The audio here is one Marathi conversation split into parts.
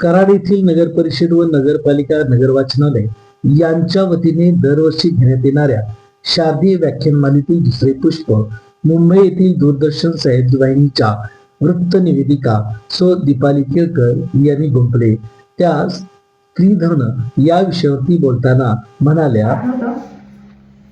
कराड येथील नगर परिषद व नगरपालिका नगर वाचनालय यांच्या वतीने दरवर्षी घेण्यात येणाऱ्या शारदीय व्याख्यानमालेतील दुसरे पुष्प मुंबई येथील दूरदर्शन सह्याद्रीवाहिनीच्या वृत्त निवेदिका सो दीपाली केळकर यांनी गुंपले त्या स्त्रीधन या विषयावरती बोलताना म्हणाल्या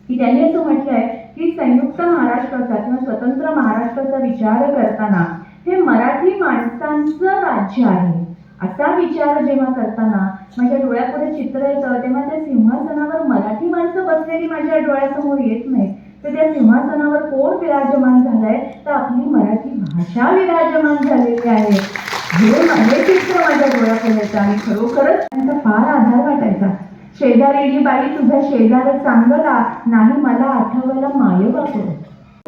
की त्यांनी असं म्हटलंय की संयुक्त महाराष्ट्राचा किंवा स्वतंत्र महाराष्ट्राचा विचार करताना हे मराठी माणसांचं राज्य आहे. असा विचार जेव्हा करताना माझ्या डोळ्यापुढे चित्र येतं तेव्हा त्या सिंहासनावर मराठी माणसं बसलेली माझ्या डोळ्यासमोर येत नाही तर त्या सिंहासनावर कोण विराजमान झालंय? तर आपली मराठी भाषा विराजमान झालेली आहे. हे हे चित्र माझ्या डोळ्यापुढे येतं आणि खरोखरच त्यांचा फार आधार वाटायचा. शेजारी बाई तुझा शेजार चांगला नाही मला आठवायला माय वापर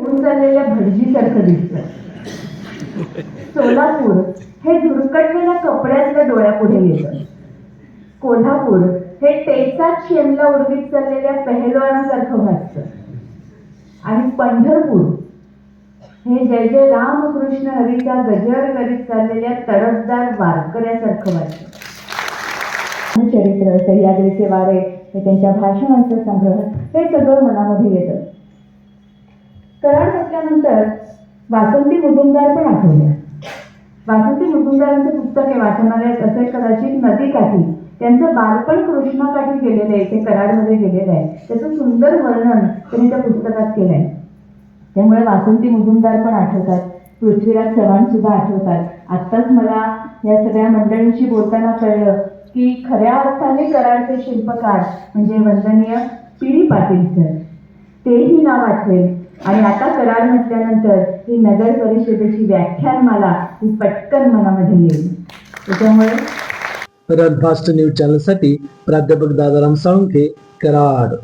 होऊन चाललेल्या भटजीसारखं दिसतं. सोलापूर हे धुरकटलेल्या कपड्यातल्या डोळ्यापुढे येतं. कोल्हापूर हे टेचात शेमला उडवीत चाललेल्या पहलवानासारखं भासतं आणि पंढरपूर हे जय जय रामकृष्ण हरीचा गजर करीत चाललेल्या तडफदार वारकऱ्यासारखं वाटतं. चरित्र सह्याद्रीचे वारे हे त्यांच्या भाषणांचं संग्रह हे सगळं मनामध्ये येतं. कराड म्हटल्यानंतर वासंती मुजुमदार पण आठवल्या. वासंती मुजुमदारांचं पुस्तक हे वाचनालयात असेल कदाचित नदीकाठी त्यांचं बालपण कृष्णाकाठी गेलेलं आहे ते कराडमध्ये गेलेलं आहे. त्याचं सुंदर वर्णन त्यांनी त्या पुस्तकात केलं आहे त्यामुळे वासंती मुजुमदार पण आठवतात. पृथ्वीराज चव्हाणसुद्धा आठवतात. आत्ताच मला या सगळ्या मंडळींशी बोलताना कळलं की खऱ्या अर्थाने कराडचे शिल्पकार म्हणजे वंदनीय पिढी पाटील सर. तेही नाव आठवेल. आणि आता करार म्हटल्यानंतर ही नगर परिषदेची व्याख्यानमाला ही पटकन मनामध्ये येईल. त्याच्यामुळे रन फास्ट न्यूज चॅनलसाठी प्राध्यापक दादाराम साळुंखे कराड.